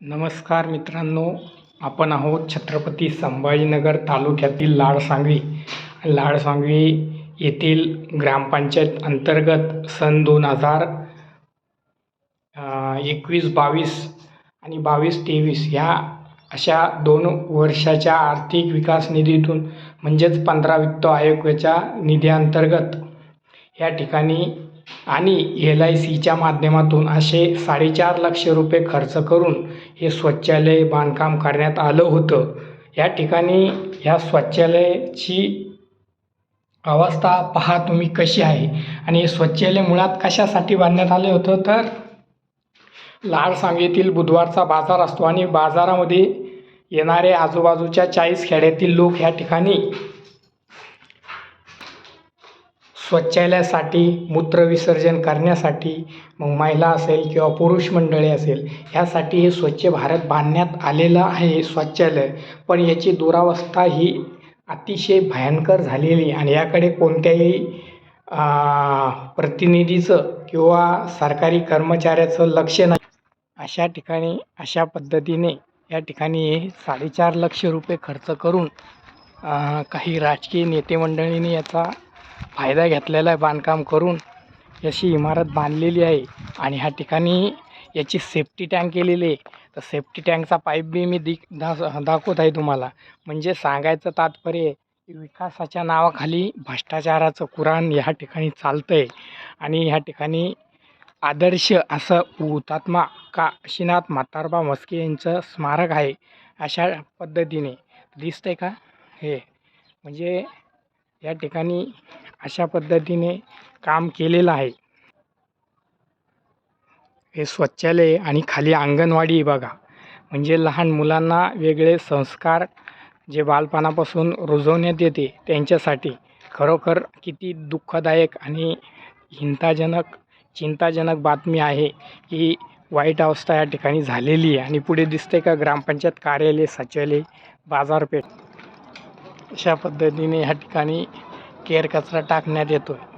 नमस्कार मित्रांनो आपण आहोत छत्रपती संभाजीनगर तालुक्यातील लाडसांगवी. लाडसांगवी येथील ग्रामपंचायत अंतर्गत सन दोन हजार एकवीस बावीस आणि बावीस तेवीस ह्या अशा दोन वर्षाच्या आर्थिक विकास निधीतून म्हणजेच पंधरा वित्त आयोगाच्या निधीअंतर्गत या ठिकाणी आणि एल आय सीच्या माध्यमातून असे साडेचार लक्ष रुपये खर्च करून हे शौचालय बांधकाम करण्यात आलं होतं. या ठिकाणी ह्या शौचालयाची अवस्था पहा तुम्ही कशी आहे. आणि हे शौचालय मुळात कशासाठी बांधण्यात आले होतं? तर लाल सांगेतील बुधवारचा बाजार असतो आणि बाजारामध्ये येणारे आजूबाजूच्या चाळीस खेड्यातील लोक ह्या ठिकाणी शौचालयासाठी मूत्रविसर्जन करण्यासाठी मग महिला असेल किंवा पुरुष मंडळी असेल ह्यासाठी हे स्वच्छ भारत बांधण्यात आलेलं आहे शौचालय पण याची दुरावस्था ही अतिशय भयंकर झालेली आणि याकडे कोणत्याही प्रतिनिधीचं किंवा सरकारी कर्मचाऱ्याचं लक्ष नाही. अशा ठिकाणी अशा पद्धतीने या ठिकाणी हे साडेचार लक्ष रुपये खर्च करून काही राजकीय नेते मंडळींनी याचा फायदा घेतलेला आहे बांधकाम करून. अशी इमारत बांधलेली आहे आणि ह्या ठिकाणी याची सेफ्टी टँक केलेली आहे. तर सेफ्टी टँकचा पाईप बी मी दिक दा दाखवत आहे तुम्हाला. म्हणजे सांगायचं तात्पर्य विकासाच्या नावाखाली भ्रष्टाचाराचं कुराण ह्या ठिकाणी चालतं आहे आणि ह्या ठिकाणी आदर्श असं हुतात्मा काशीनाथ म्हातारबा मस्के यांचं स्मारक आहे अशा पद्धतीने. दिसतंय का? हे. म्हणजे या ठिकाणी अशा पद्धतीने काम केलेलं आहे. हे स्वच्छालय आणि खाली अंगणवाडी बघा. म्हणजे लहान मुलांना वेगळे संस्कार जे बालपणापासून रुजवण्यात येते त्यांच्यासाठी खरोखर किती दुःखदायक आणि हिंताजनक चिंताजनक बातमी आहे. की वाईट अवस्था या ठिकाणी झालेली आहे आणि पुढे दिसते का ग्रामपंचायत कार्यालय सचिवालय बाजारपेठ. अशा पद्धतीने ह्या ठिकाणी केर कचरा टाकण्यात येतो आहे